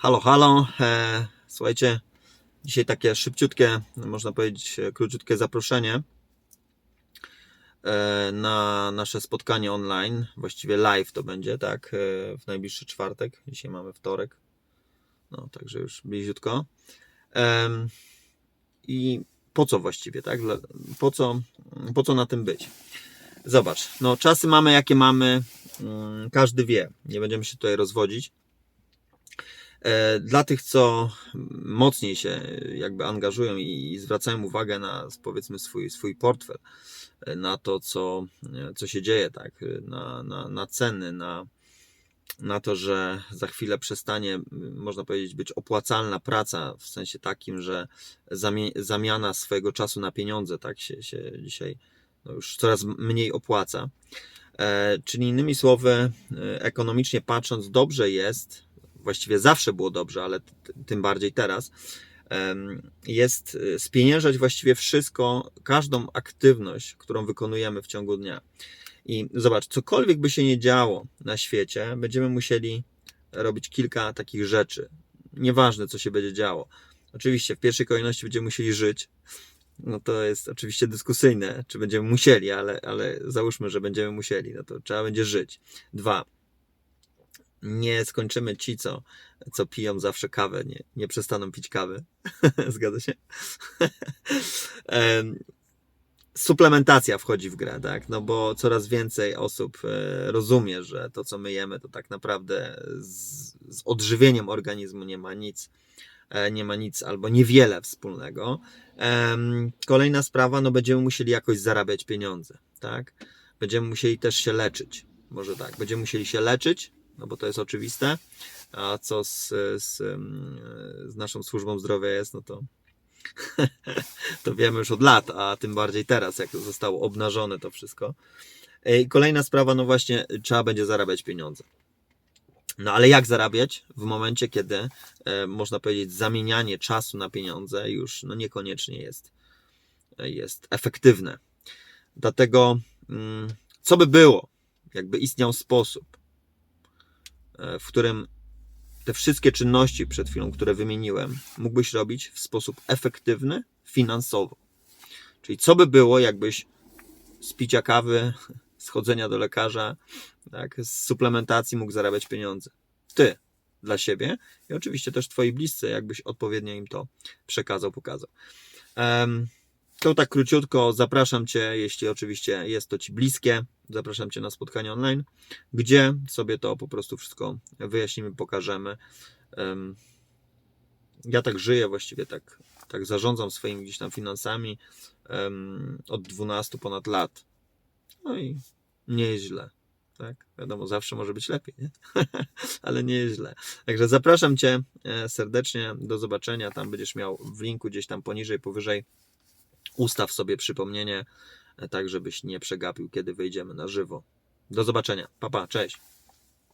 Halo, halo. E, słuchajcie, dzisiaj takie szybciutkie, można powiedzieć, króciutkie zaproszenie e, na nasze spotkanie online. Właściwie live to będzie, tak, e, w najbliższy czwartek. Dzisiaj mamy wtorek. No, także już bliziutko. I po co właściwie, tak? Po co, po co na tym być? Zobacz, no czasy mamy jakie mamy, mm, każdy wie, nie będziemy się tutaj rozwodzić. E, Dla tych, co mocniej się jakby angażują i zwracają uwagę na powiedzmy swój, swój portfel, e, na to, co, e, co się dzieje, tak, na, na, na ceny, na, na to, że za chwilę przestanie, można powiedzieć, być opłacalna praca w sensie takim, że zamiana swojego czasu na pieniądze, tak się, się dzisiaj no już coraz mniej opłaca. Czyli innymi słowy, ekonomicznie patrząc, dobrze jest, właściwie zawsze było dobrze, ale tym bardziej teraz, jest e, spieniężać właściwie wszystko, każdą aktywność, którą wykonujemy w ciągu dnia. I zobacz, cokolwiek by się nie działo na świecie, będziemy musieli robić kilka takich rzeczy. Nieważne, co się będzie działo. Oczywiście, w pierwszej kolejności będziemy musieli żyć. No to jest oczywiście dyskusyjne, czy będziemy musieli, ale, ale załóżmy, że będziemy musieli, no to trzeba będzie żyć. Dwa, nie skończymy ci, co, co piją zawsze kawę, nie, nie przestaną pić kawy. Zgadza się? Em, Suplementacja wchodzi w grę, tak? No bo coraz więcej osób e, rozumie, że to, co my jemy, to tak naprawdę z, z odżywieniem organizmu nie ma nic, e, nie ma nic albo niewiele wspólnego. Kolejna sprawa, no będziemy musieli jakoś zarabiać pieniądze, tak? Będziemy musieli też się leczyć, może tak, będziemy musieli się leczyć, no bo to jest oczywiste, a co z, z, z naszą służbą zdrowia jest, no to to wiemy już od lat, a tym bardziej teraz, jak zostało obnażone to wszystko. E, I kolejna sprawa, no właśnie, trzeba będzie zarabiać pieniądze. No ale jak zarabiać w momencie, kiedy e, można powiedzieć, zamienianie czasu na pieniądze już no, niekoniecznie jest, jest efektywne. Dlatego, mm, co by było, jakby istniał sposób, e, w którym te wszystkie czynności przed chwilą, które wymieniłem, mógłbyś robić w sposób efektywny finansowo. Czyli co by było, jakbyś z picia kawy, z chodzenia do lekarza, tak, z suplementacji mógł zarabiać pieniądze. Ty dla siebie i oczywiście też twoi bliscy, jakbyś odpowiednio im to przekazał, pokazał. Em, to tak króciutko, zapraszam Cię, jeśli oczywiście jest to Ci bliskie, zapraszam Cię na spotkanie online, gdzie sobie to po prostu wszystko wyjaśnimy, pokażemy. Em, Ja tak żyję, właściwie tak, tak zarządzam swoimi gdzieś tam finansami od 12 ponad lat. No i nie jest źle. Tak? Wiadomo, zawsze może być lepiej, nie? ale nie jest źle. Także zapraszam Cię e, serdecznie, do zobaczenia. Tam będziesz miał w linku gdzieś tam poniżej, powyżej. Ustaw sobie przypomnienie, e, tak żebyś nie przegapił, kiedy wejdziemy na żywo. Do zobaczenia. Pa, pa, cześć.